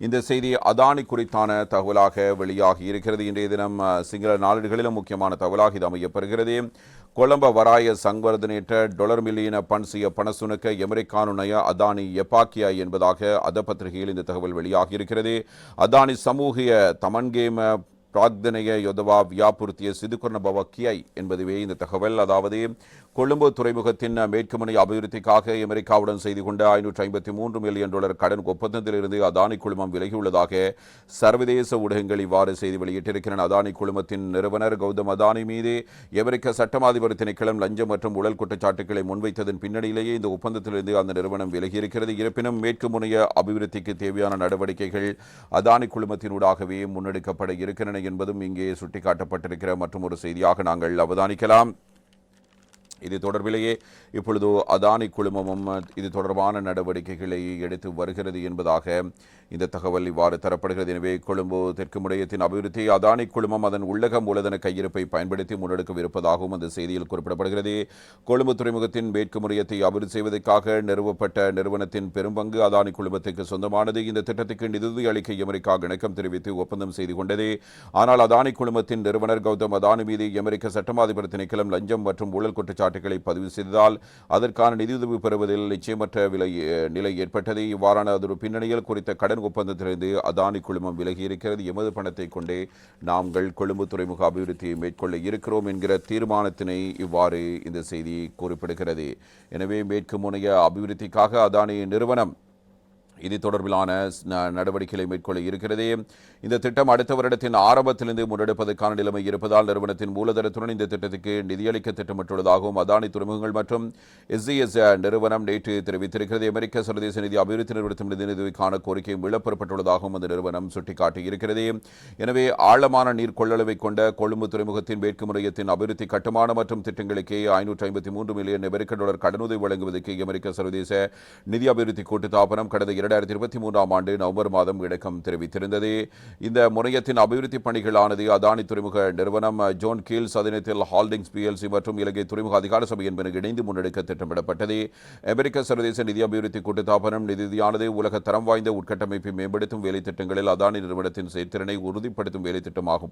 இந்த செய்தி அதானி குறித்தான தகவலாக வெளியாகி இருக்கிறது. இன்றைய தினம் சிங்கள நாளிடுகளிலும் முக்கியமான தகவலாக இது அமையப்பெறுகிறது. கொළඹ வராய சங்வர்தனேற்ற டொலர் மில்லியன பன்சிய பணசுணுக்க எமரிக்கானுடைய அதானி எப்பாக்கியா என்பதாக அத பத்திரிகையில் இந்த தகவல் வெளியாகி இருக்கிறது. அதானி சமூகிய தமன்கேம பிராக்தனைய யொதவா வியாபுர்த்திய சிதுகர்ண கியை என்பதுவே இந்த தகவல். அதாவது கொழும்பு துறைமுகத்தின் மேற்குமனை அபிவிருத்திக்காக அமெரிக்காவுடன் செய்து கொண்ட ஐநூற்றி ஐம்பத்தி மூன்று மில்லியன் டாலர் கடன் ஒப்பந்தத்திலிருந்து அதானி குழுமம் விலகியுள்ளதாக சர்வதேச ஊடகங்கள் இவ்வாறு செய்தி வெளியிட்டிருக்கின்றன. அதானி குழுமத்தின் நிறுவனர் கௌதம் அதானி மீது அமெரிக்க சட்டமாதிபர் திணைக்களம் லஞ்சம் மற்றும் ஊழல் குற்றச்சாட்டுகளை முன்வைத்ததன் பின்னணியிலேயே இந்த ஒப்பந்தத்திலிருந்து அந்த நிறுவனம் விலகியிருக்கிறது. இருப்பினும் மேற்கு முனைய அபிவிருத்திக்கு தேவையான நடவடிக்கைகள் அதானி குழுமத்தினூடாகவே முன்னெடுக்கப்பட இருக்கின்றன என்பதும் இங்கே சுட்டிக்காட்டப்பட்டிருக்கிற மற்றும் ஒரு செய்தியாக நாங்கள் அவதானிக்கலாம். இது தொடர்பிலேயே இப்பொழுது அதானி குழுமமும் இது தொடர்பான நடவடிக்கைகளை எடுத்து வருகிறது என்பதாக இந்த தகவல் இவ்வாறு தரப்படுகிறது. எனவே கொழும்பு தெற்கு முனையத்தின் அபிவிருத்தி அதானி குழுமம் அதன் உள்ளக மூலதன கையிருப்பை பயன்படுத்தி முன்னெடுக்கவிருப்பதாகவும் அந்த செய்தியில் குறிப்பிடப்படுகிறது. கொழும்பு துறைமுகத்தின் மேற்கு முனையத்தை அபிவிருத்தி செய்வதற்காக நிறுவப்பட்ட நிறுவனத்தின் பெரும்பங்கு அதானி குழுமத்துக்கு சொந்தமானது. இந்த திட்டத்துக்கு நிதி அளிக்க அமெரிக்கா இணக்கம் தெரிவித்து ஒப்பந்தம் செய்து கொண்டது. ஆனால் அதானி குழுமத்தின் நிறுவனர் கௌதம் அதானி மீது அமெரிக்க சட்டமாதிபர் திணைக்களம் லஞ்சம் மற்றும் ஊழல் குற்றச்சாட்டுகளை பதிவு செய்ததால் அதற்கான நிதியுதவி பெறுவதில் நிச்சயமற்ற விலை நிலை ஏற்பட்டது. இவ்வாறான ஒரு பின்னணியில் குறித்த கடன் ஒப்பந்தத்திலிருந்து அதானி குழுமம் விலகி இருக்கிறது. எமது பணத்தை கொண்டே நாங்கள் கொழும்பு துறைமுக அபிவிருத்தியை மேற்கொள்ள இருக்கிறோம் என்கிற தீர்மானத்தினை இவ்வாறு இந்த செய்தி குறிப்பிடுகிறது. எனவே மேற்கு முனைய அபிவிருத்திக்காக அதானி நிறுவனம் இது தொடர்பிலான நடவடிக்கைகளை மேற்கொள்ள இருக்கிறது. இந்த திட்டம் அடுத்த வருடத்தின் ஆரம்பத்திலிருந்து முன்னெடுப்பதற்கான நிலைமை இருப்பதால் நிறுவனத்தின் மூலதனத்துடன் இந்த திட்டத்துக்கு நிதியளிக்க திட்டமிட்டுள்ளதாகவும் அதானி துறைமுகங்கள் மற்றும் எஸ்இஎஸ் நிறுவனம் நேற்று தெரிவித்திருக்கிறது. அமெரிக்க சர்வதேச நிதி அபிவிருத்தி நிறுவனத்தின் நிதியுதவிக்கான கோரிக்கையும் விளப்பெறப்பட்டுள்ளதாகவும் அந்த நிறுவனம் சுட்டிக்காட்டியிருக்கிறது. எனவே ஆழமான நீர் கொள்ளளவை கொண்ட கொழும்பு துறைமுகத்தின் மேற்கு முறையத்தின் அபிவிருத்தி கட்டுமான மற்றும் திட்டங்களுக்கு ஐநூற்றி ஐம்பத்தி மூன்று மில்லியன் அமெரிக்க டாலர் கடனுதவி வழங்குவதற்கு அமெரிக்க சர்வதேச நிதி அபிவிருத்தி கூட்டு தாபனம் கடந்த இரண்டாயிரத்தி இருபத்தி மூன்றாம் ஆண்டு நவம்பர் மாதம் இணக்கம் தெரிவித்திருந்தது. இந்த முனையத்தின் அபிவிருத்தி பணிகளானது அதானி துறைமுக நிறுவனம் ஜோன் கீல்ஸ் அதினத்தில் ஹால்டிங்ஸ் பிஎல்சி மற்றும் இலங்கை துறைமுக அதிகார சபை என்பன இணைந்து முன்னெடுக்க திட்டமிடப்பட்டது. அமெரிக்க சர்வதேச நிதி அபிவிருத்தி கூட்டுத்தாபனம் நிதியானது உலக தரம் வாய்ந்த உட்கட்டமைப்பை மேம்படுத்தும் வேலை திட்டங்களில் அதானி நிறுவனத்தின் செயற்திறனை உறுதிப்படுத்தும் வேலை திட்டமாக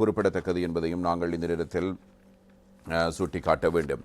குறிப்பிடத்தக்கது என்பதையும் நாங்கள் இந்த நேரத்தில் சுட்டிக்காட்ட வேண்டும்.